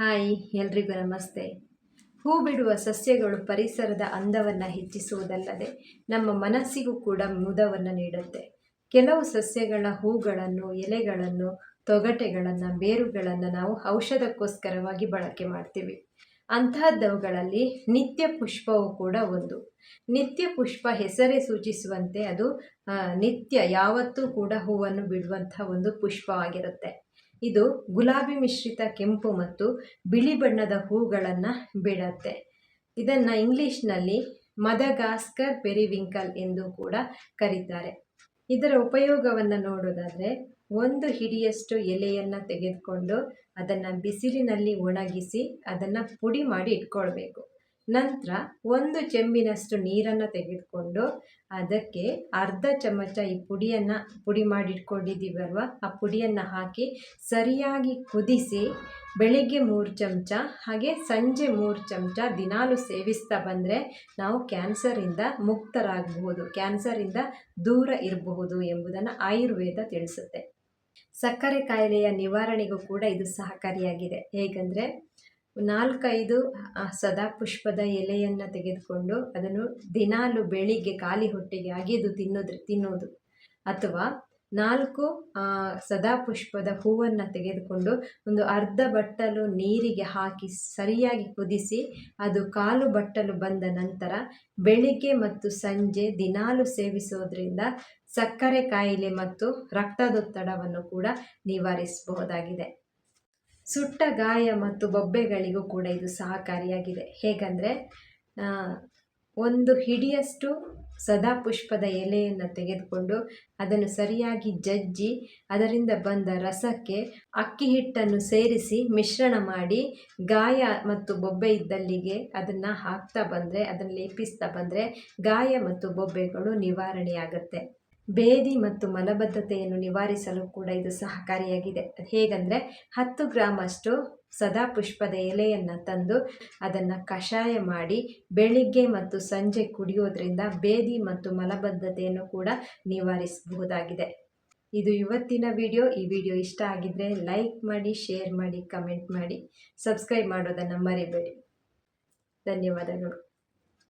Hi, ಎಲ್ರಿಗೂ ನಮಸ್ತೆ. ಹೂ ಬಿಡುವ ಸಸ್ಯಗಳು ಪರಿಸರದ ಅಂದವನ್ನು ಹೆಚ್ಚಿಸುವುದಲ್ಲದೆ ನಮ್ಮ ಮನಸ್ಸಿಗೂ ಕೂಡ ಮುದವನ್ನು ನೀಡುತ್ತೆ. ಕೆಲವು ಸಸ್ಯಗಳ ಹೂಗಳನ್ನು, ಎಲೆಗಳನ್ನು, ತೊಗಟೆಗಳನ್ನು, ಬೇರುಗಳನ್ನು ನಾವು ಔಷಧಕ್ಕೋಸ್ಕರವಾಗಿ ಬಳಕೆ ಮಾಡ್ತೀವಿ. ಅಂತಹದ್ದವುಗಳಲ್ಲಿ ನಿತ್ಯ ಪುಷ್ಪವು ಕೂಡ ಒಂದು. ನಿತ್ಯ ಪುಷ್ಪ ಹೆಸರೇ ಸೂಚಿಸುವಂತೆ ಅದು ನಿತ್ಯ ಯಾವತ್ತೂ ಕೂಡ ಹೂವನ್ನು ಬಿಡುವಂಥ ಒಂದು ಪುಷ್ಪವಾಗಿರುತ್ತೆ. ಇದು ಗುಲಾಬಿ ಮಿಶ್ರಿತ ಕೆಂಪು ಮತ್ತು ಬಿಳಿ ಬಣ್ಣದ ಹೂಗಳನ್ನು ಬಿಡತ್ತೆ. ಇದನ್ನು ಇಂಗ್ಲೀಷ್ನಲ್ಲಿ ಮದಗಾಸ್ಕರ್ ಪೆರಿವಿಂಕಲ್ ಎಂದು ಕೂಡ ಕರೀತಾರೆ. ಇದರ ಉಪಯೋಗವನ್ನು ನೋಡೋದಾದರೆ ಒಂದು ಹಿಡಿಯಷ್ಟು ಎಲೆಯನ್ನು ತೆಗೆದುಕೊಂಡು ಅದನ್ನು ಬಿಸಿಲಿನಲ್ಲಿ ಒಣಗಿಸಿ ಅದನ್ನು ಪುಡಿ ಮಾಡಿ ಇಟ್ಕೊಳ್ಬೇಕು. ನಂತರ ಒಂದು ಚೆಂಬಿನಷ್ಟು ನೀರನ್ನು ತೆಗೆದುಕೊಂಡು ಅದಕ್ಕೆ ಅರ್ಧ ಚಮಚ ಈ ಪುಡಿಯನ್ನು, ಪುಡಿ ಮಾಡಿ ಇಟ್ಕೊಂಡಿದ್ದೀವಲ್ವ ಆ ಪುಡಿಯನ್ನು ಹಾಕಿ ಸರಿಯಾಗಿ ಕುದಿಸಿ ಬೆಳಿಗ್ಗೆ ಮೂರು ಚಮಚ, ಹಾಗೆ ಸಂಜೆ ಮೂರು ಚಮಚ ದಿನಾಲು ಸೇವಿಸ್ತಾ ಬಂದರೆ ನಾವು ಕ್ಯಾನ್ಸರಿಂದ ಮುಕ್ತರಾಗಬಹುದು, ಕ್ಯಾನ್ಸರಿಂದ ದೂರ ಇರಬಹುದು ಎಂಬುದನ್ನು ಆಯುರ್ವೇದ ತಿಳಿಸುತ್ತೆ. ಸಕ್ಕರೆ ಕಾಯಿಲೆಯ ನಿವಾರಣೆಗೂ ಕೂಡ ಇದು ಸಹಕಾರಿಯಾಗಿದೆ. ಹೇಗೆಂದರೆ ನಾಲ್ಕೈದು ಸದಾ ಪುಷ್ಪದ ಎಲೆಯನ್ನು ತೆಗೆದುಕೊಂಡು ಅದನ್ನು ದಿನಾಲು ಬೆಳಿಗ್ಗೆ ಖಾಲಿ ಹೊಟ್ಟೆಗೆ ಅಗೆದು ತಿನ್ನೋದ್ರ ತಿನ್ನೋದು ಅಥವಾ ನಾಲ್ಕು ಸದಾ ಪುಷ್ಪದ ಹೂವನ್ನು ತೆಗೆದುಕೊಂಡು ಒಂದು ಅರ್ಧ ಬಟ್ಟಲು ನೀರಿಗೆ ಹಾಕಿ ಸರಿಯಾಗಿ ಕುದಿಸಿ ಅದು ಕಾಲು ಬಟ್ಟಲು ಬಂದ ನಂತರ ಬೆಳಿಗ್ಗೆ ಮತ್ತು ಸಂಜೆ ದಿನಾಲು ಸೇವಿಸೋದ್ರಿಂದ ಸಕ್ಕರೆ ಕಾಯಿಲೆ ಮತ್ತು ರಕ್ತದೊತ್ತಡವನ್ನು ಕೂಡ ನಿವಾರಿಸಬಹುದಾಗಿದೆ. ಸುಟ್ಟ ಗಾಯ ಮತ್ತು ಬೊಬ್ಬೆಗಳಿಗೂ ಕೂಡ ಇದು ಸಹಕಾರಿಯಾಗಿದೆ. ಹೇಗಂದರೆ ಒಂದು ಹಿಡಿಯಷ್ಟು ಸದಾಪುಷ್ಪದ ಎಲೆಯನ್ನು ತೆಗೆದುಕೊಂಡು ಅದನ್ನು ಸರಿಯಾಗಿ ಜಜ್ಜಿ, ಅದರಿಂದ ಬಂದ ರಸಕ್ಕೆ ಅಕ್ಕಿ ಹಿಟ್ಟನ್ನು ಸೇರಿಸಿ ಮಿಶ್ರಣ ಮಾಡಿ ಗಾಯ ಮತ್ತು ಬೊಬ್ಬೆ ಇದ್ದಲ್ಲಿಗೆ ಅದನ್ನು ಹಾಕ್ತಾ ಬಂದರೆ, ಅದನ್ನು ಲೇಪಿಸ್ತಾ ಬಂದರೆ ಗಾಯ ಮತ್ತು ಬೊಬ್ಬೆಗಳು ನಿವಾರಣೆಯಾಗುತ್ತೆ. ಬೇದಿ ಮತ್ತು ಮಲಬದ್ಧತೆಯನ್ನು ನಿವಾರಿಸಲು ಕೂಡ ಇದು ಸಹಕಾರಿಯಾಗಿದೆ. ಹೇಗಂದರೆ ಹತ್ತು ಗ್ರಾಮಷ್ಟು ಸದಾಪುಷ್ಪದ ಎಲೆಯನ್ನು ತಂದು ಅದನ್ನು ಕಷಾಯ ಮಾಡಿ ಬೆಳಿಗ್ಗೆ ಮತ್ತು ಸಂಜೆ ಕುಡಿಯೋದ್ರಿಂದ ಬೇದಿ ಮತ್ತು ಮಲಬದ್ಧತೆಯನ್ನು ಕೂಡ ನಿವಾರಿಸಬಹುದಾಗಿದೆ. ಇದು ಇವತ್ತಿನ ವಿಡಿಯೋ. ಈ ವಿಡಿಯೋ ಇಷ್ಟ ಆಗಿದ್ದರೆ ಲೈಕ್ ಮಾಡಿ, ಶೇರ್ ಮಾಡಿ, ಕಮೆಂಟ್ ಮಾಡಿ, ಸಬ್ಸ್ಕ್ರೈಬ್ ಮಾಡೋದನ್ನು ಮರಿಬೇಡಿ. ಧನ್ಯವಾದಗಳು.